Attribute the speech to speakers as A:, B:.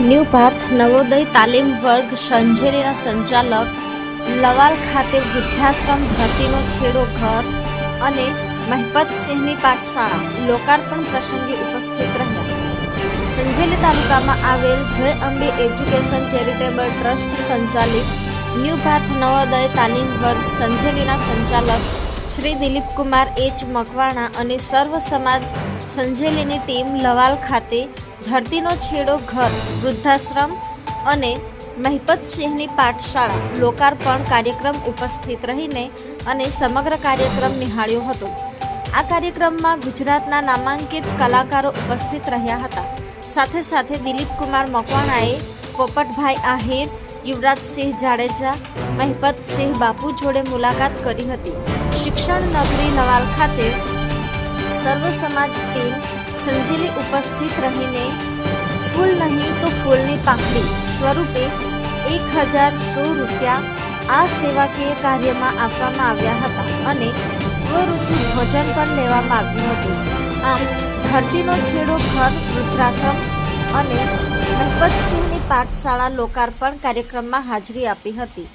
A: New Parth Navodaya તાલીમ વર્ગ સંજેલીના સંચાલક, લવાલ ખાતે વૃદ્ધાશ્રમ ધરતીનો છેડો ઘર અને મહેપતસિંહની પાઠશાળા લોકાર્પણ પ્રસંગે ઉપસ્થિત રહ્યા. સંજેલી તાલુકામાં આવેલ Jay Ambe education charitable trust સંચાલિત ન્યૂ પાર્થ નવોદય તાલીમ વર્ગ સંજેલીના સંચાલક શ્રી દિલીપકુમાર એચ મકવાણા અને સર્વ સમાજ સંજેલીની ટીમ લવાલ ખાતે ધરતીનો છેડો ઘર, વૃદ્ધાશ્રમ અને મહિપતસિંહની પાઠશાળા લોકાર્પણ કાર્યક્રમ ઉપસ્થિત રહીને અને સમગ્ર કાર્યક્રમ નિહાળ્યો હતો. આ કાર્યક્રમમાં ગુજરાતના નામાંકિત કલાકારો ઉપસ્થિત રહ્યા હતા. સાથે સાથે દિલીપકુમાર મકવાણાએ, પોપટભાઈ આહિર, યુવરાજસિંહ જાડેજા, મહિપતસિંહ બાપુ જોડે મુલાકાત કરી હતી. શિક્ષણ નગરી નવાલ ખાતે સર્વ સમાજ ટીમ સંજેલી ઉપસ્થિત રહીને ફૂલ નહીં તો ફૂલની પાંખડી સ્વરૂપે એક હજાર સો રૂપિયા આ સેવાકીય કાર્યમાં આપવામાં આવ્યા હતા અને સ્વરૂચિ ભોજન પણ લેવામાં આવ્યું હતું. આમ, ધરતીનો છેડો, ઘર, વૃદ્ધાશ્રમ અને મહેપતસિંહની પાઠશાળા લોકાર્પણ કાર્યક્રમમાં હાજરી આપી હતી.